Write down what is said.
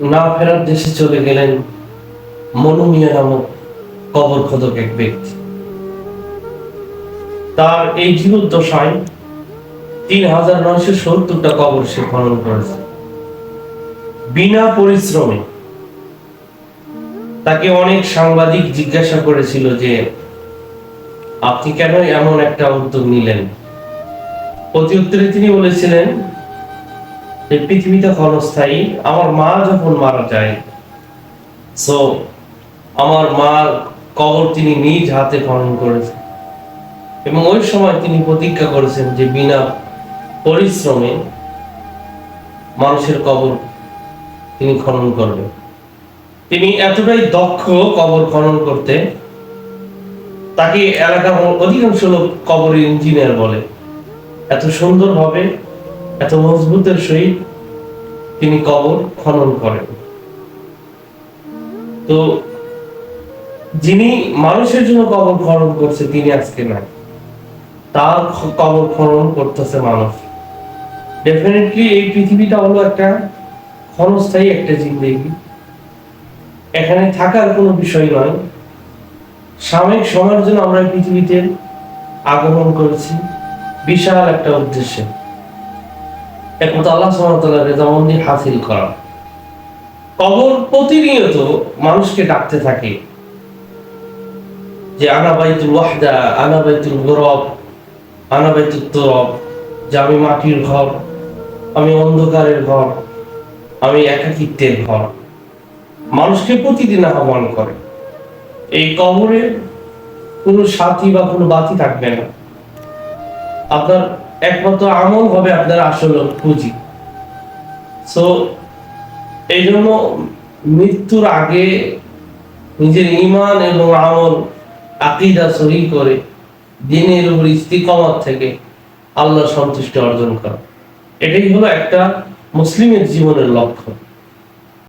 না ফেরার দেশে চলে গেলেন মনু মিয়া নামক কবর খোদক এক ব্যক্তি। তার এই জীবদ্দশায় তিন হাজার নয়শো সত্তরটা কবর সে খনন করেছে। বিনা পরিশ্রমে তাকে অনেক সাংবাদিক জিজ্ঞাসা করেছিল যে, আপনি কেন এমন একটা উদ্যোগ নিলেন? প্রতি উত্তরে তিনি বলেছিলেন যে পৃথিবীতে ক্ষণস্থায়ী, আমার মা যখন মারা যায় সো আমার মার কবর তিনি নিজ হাতে খনন করেছেন। এবং ওই সময় তিনি প্রতিজ্ঞা করেছেন যে বিনা পরিশ্রমে মানুষের কবর তিনি খনন করবেন। তিনি এতটাই দক্ষ কবর খনন করতে, তাকে এলাকার অধিকাংশ লোক কবর ইঞ্জিনিয়ার বলে। এত সুন্দরভাবে এত মজবুতের সহিত তিনি কবর খনন করেন। তো যিনি মানুষের জন্য কবর খনন করছে, তিনি আজকে নাই। তার কবর খনন করতেছে মানুষ। ডেফিনেটলি এই পৃথিবীটা হলো একটা ক্ষণস্থায়ী একটা জিন্দগি। এখানে থাকার কোনো বিষয় নয়। সাময়িক সময়ের জন্য আমরা পৃথিবীতে আগমন করেছি। বিশাল একটা উদ্দেশ্যে। একমত আল্লাহ রেজামন্দি হাসিল করা কবর প্রতিনিয়ত মানুষকে ডাকতে থাকে যে ওয়াহদা গরব তরব, যে আমি মাটির ঘর, আমি অন্ধকারের ঘর, আমি একাকিত্বের ঘর। মানুষকে প্রতিদিন আহ্বান করে। এই কবরে কোনো সাথী বা কোনো বাতি থাকবে না। আপনার একমাত্র আমল হবে আপনার আসল পুঁজি। সো এই জন্য মৃত্যুর আগে নিজের ইমান এবং আমল আকিদা সহি করে দিনের উপর ইস্তিকমত থেকে আল্লাহ সন্তুষ্টি অর্জন করা। এটাই হলো একটা মুসলিমের জীবনের লক্ষ্য।